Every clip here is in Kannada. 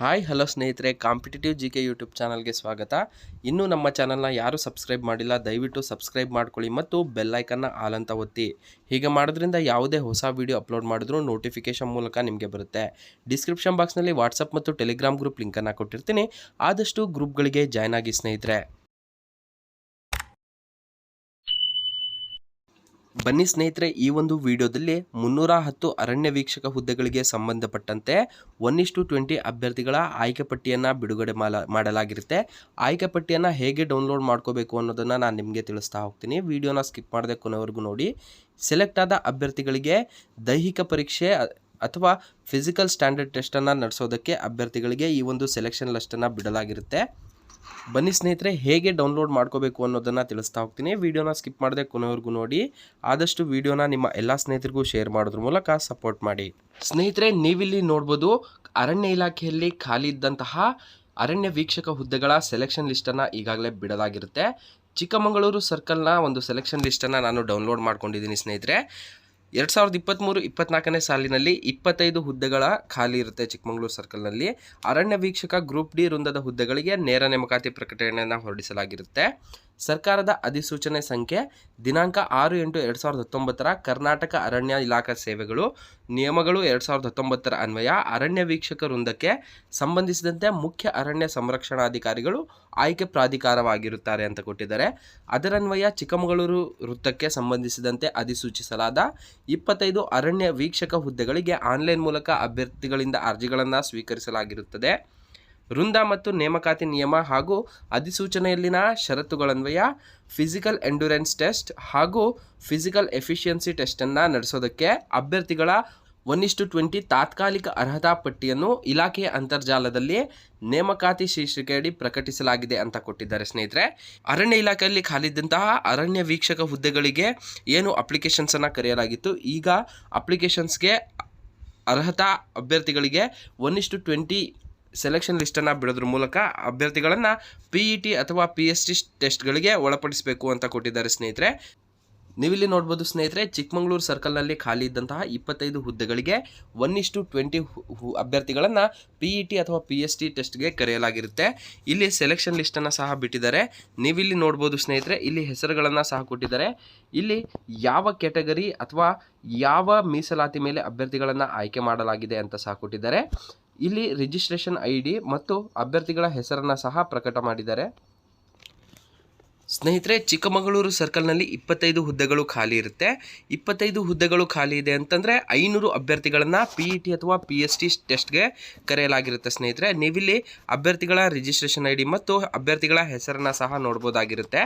ಹಾಯ್, ಹಲೋ ಸ್ನೇಹಿತರೆ, ಕಾಂಪಿಟೇಟಿವ್ ಜಿ ಕೆ ಯೂಟ್ಯೂಬ್ ಚಾನಲ್ಗೆ ಸ್ವಾಗತ. ಇನ್ನೂ ನಮ್ಮ ಚಾನಲ್ನ ಯಾರು ಸಬ್ಸ್ಕ್ರೈಬ್ ಮಾಡಿಲ್ಲ, ದಯವಿಟ್ಟು ಸಬ್ಸ್ಕ್ರೈಬ್ ಮಾಡ್ಕೊಳ್ಳಿ ಮತ್ತು ಬೆಲ್ಲೈಕನ್ನ ಆಲ್ ಅಂತ ಒತ್ತಿ. ಹೀಗೆ ಮಾಡೋದ್ರಿಂದ ಯಾವುದೇ ಹೊಸ ವೀಡಿಯೋ ಅಪ್ಲೋಡ್ ಮಾಡಿದ್ರೂ ನೋಟಿಫಿಕೇಶನ್ ಮೂಲಕ ನಿಮಗೆ ಬರುತ್ತೆ. ಡಿಸ್ಕ್ರಿಪ್ಷನ್ ಬಾಕ್ಸ್ನಲ್ಲಿ ವಾಟ್ಸಪ್ ಮತ್ತು ಟೆಲಿಗ್ರಾಮ್ ಗ್ರೂಪ್ ಲಿಂಕನ್ನು ಕೊಟ್ಟಿರ್ತೀನಿ. ಆದಷ್ಟು ಗ್ರೂಪ್ಗಳಿಗೆ ಜಾಯ್ನ್ ಆಗಿ ಸ್ನೇಹಿತರೆ. ಬನ್ನಿ ಸ್ನೇಹಿತರೆ, ಈ ಒಂದು ವಿಡಿಯೋದಲ್ಲಿ ಮುನ್ನೂರ ಹತ್ತು ಅರಣ್ಯ ವೀಕ್ಷಕ ಹುದ್ದೆಗಳಿಗೆ ಸಂಬಂಧಪಟ್ಟಂತೆ ಒನ್ ಇಷ್ಟು ಟ್ವೆಂಟಿ ಅಭ್ಯರ್ಥಿಗಳ ಆಯ್ಕೆ ಪಟ್ಟಿಯನ್ನು ಬಿಡುಗಡೆ ಮಾಡಲಾಗಿರುತ್ತೆ. ಆಯ್ಕೆ ಪಟ್ಟಿಯನ್ನು ಹೇಗೆ ಡೌನ್ಲೋಡ್ ಮಾಡ್ಕೋಬೇಕು ಅನ್ನೋದನ್ನು ನಾನು ನಿಮಗೆ ತಿಳಿಸ್ತಾ ಹೋಗ್ತೀನಿ. ವಿಡಿಯೋನ ಸ್ಕಿಪ್ ಮಾಡದೆ ಕೊನೆವರೆಗೂ ನೋಡಿ. ಸೆಲೆಕ್ಟ್ ಆದ ಅಭ್ಯರ್ಥಿಗಳಿಗೆ ದೈಹಿಕ ಪರೀಕ್ಷೆ ಅಥವಾ ಫಿಸಿಕಲ್ ಸ್ಟ್ಯಾಂಡರ್ಡ್ ಟೆಸ್ಟನ್ನು ನಡೆಸೋದಕ್ಕೆ ಅಭ್ಯರ್ಥಿಗಳಿಗೆ ಈ ಒಂದು ಸೆಲೆಕ್ಷನ್ ಲಿಸ್ಟನ್ನು ಬಿಡಲಾಗಿರುತ್ತೆ. ಬನ್ನಿ ಸ್ನೇಹಿತರೆ, ಹೇಗೆ ಡೌನ್ಲೋಡ್ ಮಾಡ್ಕೋಬೇಕು ಅನ್ನೋದನ್ನು ತಿಳಿಸ್ತಾ ಹೋಗ್ತೀನಿ. ವೀಡಿಯೋನ ಸ್ಕಿಪ್ ಮಾಡದೆ ಕೊನೆವರೆಗೂ ನೋಡಿ. ಆದಷ್ಟು ವೀಡಿಯೋನ ನಿಮ್ಮ ಎಲ್ಲ ಸ್ನೇಹಿತರಿಗೂ ಶೇರ್ ಮಾಡೋದ್ರ ಮೂಲಕ ಸಪೋರ್ಟ್ ಮಾಡಿ. ಸ್ನೇಹಿತರೆ, ನೀವಿಲ್ಲಿ ನೋಡ್ಬೋದು, ಅರಣ್ಯ ಇಲಾಖೆಯಲ್ಲಿ ಖಾಲಿ ಇದ್ದಂತಹ ಅರಣ್ಯ ವೀಕ್ಷಕ ಹುದ್ದೆಗಳ ಸೆಲೆಕ್ಷನ್ ಲಿಸ್ಟನ್ನು ಈಗಾಗಲೇ ಬಿಡಲಾಗಿರುತ್ತೆ. ಚಿಕ್ಕಮಗಳೂರು ಸರ್ಕಲ್ನ ಒಂದು ಸೆಲೆಕ್ಷನ್ ಲಿಸ್ಟನ್ನು ನಾನು ಡೌನ್ಲೋಡ್ ಮಾಡ್ಕೊಂಡಿದ್ದೀನಿ ಸ್ನೇಹಿತರೆ. ಎರಡು ಸಾವಿರದ ಇಪ್ಪತ್ತ್ಮೂರು ಇಪ್ಪತ್ನಾಲ್ಕನೇ ಸಾಲಿನಲ್ಲಿ ಇಪ್ಪತ್ತೈದು ಹುದ್ದೆಗಳ ಖಾಲಿ ಇರುತ್ತೆ ಚಿಕ್ಕಮಗಳೂರು ಸರ್ಕಲ್ನಲ್ಲಿ. ಅರಣ್ಯ ವೀಕ್ಷಕ ಗ್ರೂಪ್ ಡಿ ವೃಂದದ ಹುದ್ದೆಗಳಿಗೆ ನೇರ ನೇಮಕಾತಿ ಪ್ರಕಟಣೆಯನ್ನು ಹೊರಡಿಸಲಾಗಿರುತ್ತೆ. ಸರ್ಕಾರದ ಅಧಿಸೂಚನೆ ಸಂಖ್ಯೆ ದಿನಾಂಕ ಆರು ಎಂಟು ಎರಡು ಸಾವಿರದ ಹತ್ತೊಂಬತ್ತರ ಕರ್ನಾಟಕ ಅರಣ್ಯ ಇಲಾಖಾ ಸೇವೆಗಳು, ನಿಯಮಗಳು ಎರಡು ಸಾವಿರದ ಹತ್ತೊಂಬತ್ತರ ಅನ್ವಯ, ಅರಣ್ಯ ವೀಕ್ಷಕ ವೃಂದಕ್ಕೆ ಸಂಬಂಧಿಸಿದಂತೆ ಮುಖ್ಯ ಅರಣ್ಯ ಸಂರಕ್ಷಣಾಧಿಕಾರಿಗಳು ಆಯ್ಕೆ ಪ್ರಾಧಿಕಾರವಾಗಿರುತ್ತಾರೆ ಅಂತ ಕೊಟ್ಟಿದ್ದಾರೆ. ಅದರನ್ವಯ ಚಿಕ್ಕಮಗಳೂರು ವೃತ್ತಕ್ಕೆ ಸಂಬಂಧಿಸಿದಂತೆ ಅಧಿಸೂಚಿಸಲಾದ ಇಪ್ಪತ್ತೈದು ಅರಣ್ಯ ವೀಕ್ಷಕ ಹುದ್ದೆಗಳಿಗೆ ಆನ್ಲೈನ್ ಮೂಲಕ ಅಭ್ಯರ್ಥಿಗಳಿಂದ ಅರ್ಜಿಗಳನ್ನು ಸ್ವೀಕರಿಸಲಾಗಿರುತ್ತದೆ. ವೃಂದ ಮತ್ತು ನೇಮಕಾತಿ ನಿಯಮ ಹಾಗೂ ಅಧಿಸೂಚನೆಯಲ್ಲಿನ ಷರತ್ತುಗಳನ್ವಯ ಫಿಸಿಕಲ್ ಎಂಡ್ಯೂರೆನ್ಸ್ ಟೆಸ್ಟ್ ಹಾಗೂ ಫಿಸಿಕಲ್ ಎಫಿಷಿಯನ್ಸಿ ಟೆಸ್ಟನ್ನು ನಡೆಸೋದಕ್ಕೆ ಅಭ್ಯರ್ಥಿಗಳ ಒನ್ ಇಷ್ಟು ಟ್ವೆಂಟಿ ತಾತ್ಕಾಲಿಕ ಅರ್ಹತಾ ಪಟ್ಟಿಯನ್ನು ಇಲಾಖೆಯ ಅಂತರ್ಜಾಲದಲ್ಲಿ ನೇಮಕಾತಿ ಶೀರ್ಷಿಕೆಯಡಿ ಪ್ರಕಟಿಸಲಾಗಿದೆ ಅಂತ ಕೊಟ್ಟಿದ್ದಾರೆ ಸ್ನೇಹಿತರೆ. ಅರಣ್ಯ ಇಲಾಖೆಯಲ್ಲಿ ಖಾಲಿದ್ದಂತಹ ಅರಣ್ಯ ವೀಕ್ಷಕ ಹುದ್ದೆಗಳಿಗೆ ಏನು ಅಪ್ಲಿಕೇಶನ್ಸನ್ನು ಕರೆಯಲಾಗಿತ್ತು? ಈಗ ಅಪ್ಲಿಕೇಶನ್ಸ್ಗೆ ಅರ್ಹತಾ ಅಭ್ಯರ್ಥಿಗಳಿಗೆ ಒನ್ ಇಷ್ಟು ಟ್ವೆಂಟಿ ಸೆಲೆಕ್ಷನ್ ಲಿಸ್ಟನ್ನು ಬಿಡೋದ್ರ ಮೂಲಕ ಅಭ್ಯರ್ಥಿಗಳನ್ನು ಪಿ ಇ ಟಿ ಅಥವಾ ಪಿ ಎಸ್ ಟಿ ಟೆಸ್ಟ್ಗಳಿಗೆ ಒಳಪಡಿಸಬೇಕು ಅಂತ ಕೊಟ್ಟಿದ್ದಾರೆ ಸ್ನೇಹಿತರೆ. ನೀವಿಲ್ಲಿ ನೋಡ್ಬೋದು ಸ್ನೇಹಿತರೆ, ಚಿಕ್ಕಮಗಳೂರು ಸರ್ಕಲ್ನಲ್ಲಿ ಖಾಲಿ ಇದ್ದಂತಹ ಇಪ್ಪತ್ತೈದು ಹುದ್ದೆಗಳಿಗೆ ಒನ್ ಇಷ್ಟು ಟ್ವೆಂಟಿ ಅಭ್ಯರ್ಥಿಗಳನ್ನು ಪಿ ಇ ಟಿ ಅಥವಾ ಪಿ ಎಸ್ ಟಿ ಟೆಸ್ಟ್ಗೆ ಕರೆಯಲಾಗಿರುತ್ತೆ. ಇಲ್ಲಿ ಸೆಲೆಕ್ಷನ್ ಲಿಸ್ಟನ್ನು ಸಹ ಬಿಟ್ಟಿದ್ದಾರೆ. ನೀವಿಲ್ಲಿ ನೋಡ್ಬೋದು ಸ್ನೇಹಿತರೆ, ಇಲ್ಲಿ ಹೆಸರುಗಳನ್ನು ಸಹ ಕೊಟ್ಟಿದ್ದಾರೆ. ಇಲ್ಲಿ ಯಾವ ಕ್ಯಾಟಗರಿ ಅಥವಾ ಯಾವ ಮೀಸಲಾತಿ ಮೇಲೆ ಅಭ್ಯರ್ಥಿಗಳನ್ನು ಆಯ್ಕೆ ಮಾಡಲಾಗಿದೆ ಅಂತ ಸಹ ಕೊಟ್ಟಿದ್ದಾರೆ. ಇಲ್ಲಿ ರಿಜಿಸ್ಟ್ರೇಷನ್ ಐ ಡಿ ಮತ್ತು ಅಭ್ಯರ್ಥಿಗಳ ಹೆಸರನ್ನು ಸಹ ಪ್ರಕಟ ಮಾಡಿದ್ದಾರೆ. ಸ್ನೇಹಿತರೆ, ಚಿಕ್ಕಮಗಳೂರು ಸರ್ಕಲ್ನಲ್ಲಿ ಇಪ್ಪತ್ತೈದು ಹುದ್ದೆಗಳು ಖಾಲಿ ಇರುತ್ತೆ. ಇಪ್ಪತ್ತೈದು ಹುದ್ದೆಗಳು ಖಾಲಿ ಇದೆ ಅಂತಂದರೆ ಐನೂರು ಅಭ್ಯರ್ಥಿಗಳನ್ನು ಪಿ ಇ ಟಿ ಅಥವಾ ಪಿ ಎಸ್ ಟಿ ಟೆಸ್ಟ್ಗೆ ಕರೆಯಲಾಗಿರುತ್ತೆ ಸ್ನೇಹಿತರೆ. ನೀವಿಲ್ಲಿ ಅಭ್ಯರ್ಥಿಗಳ ರಿಜಿಸ್ಟ್ರೇಷನ್ ಐ ಡಿ ಮತ್ತು ಅಭ್ಯರ್ಥಿಗಳ ಹೆಸರನ್ನು ಸಹ ನೋಡ್ಬೋದಾಗಿರುತ್ತೆ.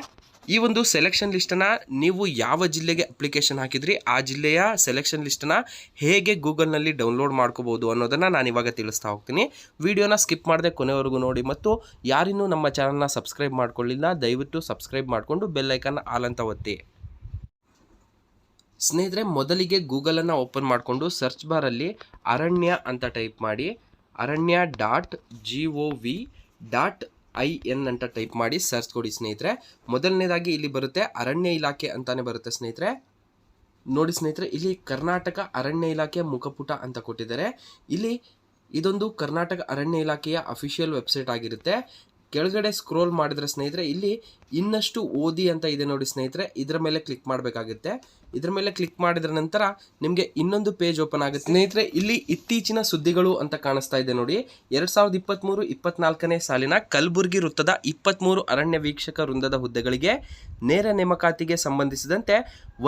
ಈ ಒಂದು ಸೆಲೆಕ್ಷನ್ ಲಿಸ್ಟನ್ನು ನೀವು ಯಾವ ಜಿಲ್ಲೆಗೆ ಅಪ್ಲಿಕೇಶನ್ ಹಾಕಿದ್ರಿ, ಆ ಜಿಲ್ಲೆಯ ಸೆಲೆಕ್ಷನ್ ಲಿಸ್ಟನ್ನು ಹೇಗೆ ಗೂಗಲ್ನಲ್ಲಿ ಡೌನ್ಲೋಡ್ ಮಾಡ್ಕೋಬೋದು ಅನ್ನೋದನ್ನು ನಾನು ಇವಾಗ ತಿಳಿಸ್ತಾ ಹೋಗ್ತೀನಿ. ವಿಡಿಯೋನ ಸ್ಕಿಪ್ ಮಾಡದೆ ಕೊನೆವರೆಗೂ ನೋಡಿ ಮತ್ತು ಯಾರಿನ್ನೂ ನಮ್ಮ ಚಾನಲ್ನ ಸಬ್ಸ್ಕ್ರೈಬ್ ಮಾಡ್ಕೊಳ್ಳಿಲ್ಲ, ದಯವಿಟ್ಟು ಸಬ್ಸ್ಕ್ರೈಬ್ ಮಾಡಿಕೊಂಡು ಬೆಲ್ಲೈಕನ್ ಆಲ್ ಅಂತ ಒತ್ತಿ. ಸ್ನೇಹಿತರೆ, ಮೊದಲಿಗೆ ಗೂಗಲನ್ನು ಓಪನ್ ಮಾಡಿಕೊಂಡು ಸರ್ಚ್ ಬಾರಲ್ಲಿ ಅರಣ್ಯ ಅಂತ ಟೈಪ್ ಮಾಡಿ, ಅರಣ್ಯ dot G O V dot I N ಅಂತ ಟೈಪ್ ಮಾಡಿ ಸರ್ಚ್ ಕೊಡಿ ಸ್ನೇಹಿತರೆ. ಮೊದಲನೇದಾಗಿ ಇಲ್ಲಿ ಬರುತ್ತೆ ಅರಣ್ಯ ಇಲಾಖೆ ಅಂತಾನೆ ಬರುತ್ತೆ ಸ್ನೇಹಿತರೆ. ನೋಡಿ ಸ್ನೇಹಿತರೆ, ಇಲ್ಲಿ ಕರ್ನಾಟಕ ಅರಣ್ಯ ಇಲಾಖೆ ಮುಖಪುಟ ಅಂತ ಕೊಟ್ಟಿದ್ದಾರೆ. ಇಲ್ಲಿ ಇದೊಂದು ಕರ್ನಾಟಕ ಅರಣ್ಯ ಇಲಾಖೆಯ ಅಫಿಷಿಯಲ್ ವೆಬ್ಸೈಟ್ ಆಗಿರುತ್ತೆ. ಕೆಳಗಡೆ ಸ್ಕ್ರೋಲ್ ಮಾಡಿದ್ರೆ ಸ್ನೇಹಿತರೆ, ಇಲ್ಲಿ ಇನ್ನಷ್ಟು ಓದಿ ಅಂತ ಇದೆ ನೋಡಿ ಸ್ನೇಹಿತರೆ, ಇದರ ಮೇಲೆ ಕ್ಲಿಕ್ ಮಾಡಬೇಕಾಗುತ್ತೆ. ಇದರ ಮೇಲೆ ಕ್ಲಿಕ್ ಮಾಡಿದ ನಂತರ ನಿಮಗೆ ಇನ್ನೊಂದು ಪೇಜ್ ಓಪನ್ ಆಗುತ್ತೆ. ಸ್ನೇಹಿತರೆ, ಇಲ್ಲಿ ಇತ್ತೀಚಿನ ಸುದ್ದಿಗಳು ಅಂತ ಕಾಣಿಸ್ತಾ ಇದೆ ನೋಡಿ. ಎರಡ್ ಸಾವಿರದ ಇಪ್ಪತ್ತ್ಮೂರು ಇಪ್ಪತ್ನಾಲ್ಕನೇ ಸಾಲಿನ ಕಲಬುರಗಿ ವೃತ್ತದ ಇಪ್ಪತ್ತ್ಮೂರು ಅರಣ್ಯ ವೀಕ್ಷಕ ವೃಂದದ ಹುದ್ದೆಗಳಿಗೆ ನೇರ ನೇಮಕಾತಿಗೆ ಸಂಬಂಧಿಸಿದಂತೆ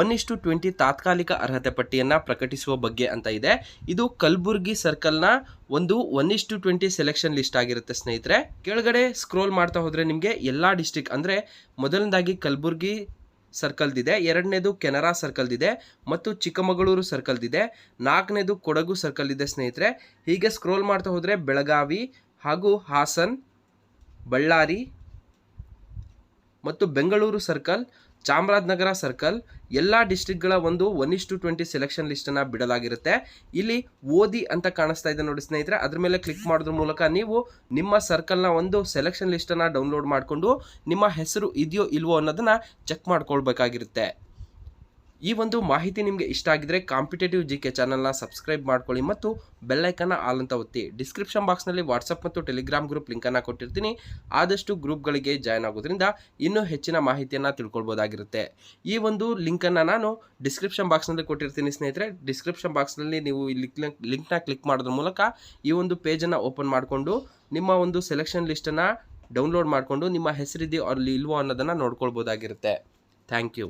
ಒನ್ ಇಷ್ಟು ಟ್ವೆಂಟಿ ತಾತ್ಕಾಲಿಕ ಅರ್ಹತೆ ಪಟ್ಟಿಯನ್ನು ಪ್ರಕಟಿಸುವ ಬಗ್ಗೆ ಅಂತ ಇದೆ. ಇದು ಕಲಬುರಗಿ ಸರ್ಕಲ್ನ ಒಂದು ಒನ್ ಇಷ್ಟು ಟ್ವೆಂಟಿ ಸೆಲೆಕ್ಷನ್ ಲಿಸ್ಟ್ ಆಗಿರುತ್ತೆ ಸ್ನೇಹಿತರೆ. ಕೆಳಗಡೆ ಸ್ಕ್ರೋಲ್ ಮಾಡ್ತಾ ಹೋದರೆ ನಿಮಗೆ ಎಲ್ಲ ಡಿಸ್ಟಿಕ್ ಅಂದರೆ ಮೊದಲನೇದಾಗಿ ಕಲಬುರ್ಗಿ ಸರ್ಕಲ್ದಿದೆ ಎರಡನೇದು ಕೆನರಾ ಸರ್ಕಲ್ದಿದೆ ಮತ್ತು ಚಿಕ್ಕಮಗಳೂರು ಸರ್ಕಲ್ದಿದೆ ನಾಲ್ಕನೇದು ಕೊಡಗು ಸರ್ಕಲ್ ಇದೆ ಸ್ನೇಹಿತರೆ. ಹೀಗೆ ಸ್ಕ್ರೋಲ್ ಮಾಡ್ತಾ ಹೋದರೆ ಬೆಳಗಾವಿ ಹಾಗೂ ಹಾಸನ್, ಬಳ್ಳಾರಿ ಮತ್ತು ಬೆಂಗಳೂರು ಸರ್ಕಲ್ ಚಾಮರಾಜನಗರ ಸರ್ಕಲ್ ಎಲ್ಲ ಡಿಸ್ಟ್ರಿಕ್ಟ್ಗಳ ಒಂದು one is to twenty selection ಲಿಸ್ಟನ್ನು ಬಿಡಲಾಗಿರುತ್ತೆ. ಇಲ್ಲಿ ಓದಿ ಅಂತ ಕಾಣಿಸ್ತಾ ಇದೆ ನೋಡಿ ಸ್ನೇಹಿತರೆ. ಅದ್ರ ಮೇಲೆ ಕ್ಲಿಕ್ ಮಾಡೋದ್ರ ಮೂಲಕ ನೀವು ನಿಮ್ಮ ಸರ್ಕಲ್ನ ಒಂದು ಸೆಲೆಕ್ಷನ್ ಲಿಸ್ಟನ್ನು ಡೌನ್ಲೋಡ್ ಮಾಡಿಕೊಂಡು ನಿಮ್ಮ ಹೆಸರು ಇದೆಯೋ ಇಲ್ವೋ ಅನ್ನೋದನ್ನು ಚೆಕ್ ಮಾಡ್ಕೊಳ್ಬೇಕಾಗಿರುತ್ತೆ. ಈ ಒಂದು ಮಾಹಿತಿ ನಿಮಗೆ ಇಷ್ಟ ಆಗಿದ್ರೆ ಕಾಂಪಿಟೇಟಿವ್ ಜಿ ಕೆ ಚಾನಲ್ನ ಸಬ್ಸ್ಕ್ರೈಬ್ ಮಾಡ್ಕೊಳ್ಳಿ ಮತ್ತು ಬೆಲ್ಲೈಕನ್ನ ಆಲ್ ಅಂತ ಒತ್ತಿ. ಡಿಸ್ಕ್ರಿಪ್ಷನ್ ಬಾಕ್ಸ್ನಲ್ಲಿ ವಾಟ್ಸಪ್ ಮತ್ತು ಟೆಲಿಗ್ರಾಮ್ ಗ್ರೂಪ್ ಲಿಂಕನ್ನು ಕೊಟ್ಟಿರ್ತೀನಿ. ಆದಷ್ಟು ಗ್ರೂಪ್ಗಳಿಗೆ ಜಾಯ್ನ್ ಆಗೋದ್ರಿಂದ ಇನ್ನೂ ಹೆಚ್ಚಿನ ಮಾಹಿತಿಯನ್ನು ತಿಳ್ಕೊಳ್ಬೋದಾಗಿರುತ್ತೆ. ಈ ಒಂದು ಲಿಂಕನ್ನು ನಾನು ಡಿಸ್ಕ್ರಿಪ್ಷನ್ ಬಾಕ್ಸ್ನಲ್ಲಿ ಕೊಟ್ಟಿರ್ತೀನಿ ಸ್ನೇಹಿತರೆ. ಡಿಸ್ಕ್ರಿಪ್ಷನ್ ಬಾಕ್ಸ್ನಲ್ಲಿ ನೀವು ಈ ಲಿಂಕ್ ಲಿಂಕ್ನ ಕ್ಲಿಕ್ ಮಾಡೋದ್ರ ಮೂಲಕ ಈ ಒಂದು ಪೇಜನ್ನು ಓಪನ್ ಮಾಡಿಕೊಂಡು ನಿಮ್ಮ ಒಂದು ಸೆಲೆಕ್ಷನ್ ಲಿಸ್ಟನ್ನು ಡೌನ್ಲೋಡ್ ಮಾಡಿಕೊಂಡು ನಿಮ್ಮ ಹೆಸರಿದೆಯೋ ಅಲ್ಲಿ ಇಲ್ವೋ ಅನ್ನೋದನ್ನು ನೋಡ್ಕೊಳ್ಬೋದಾಗಿರುತ್ತೆ. Thank you.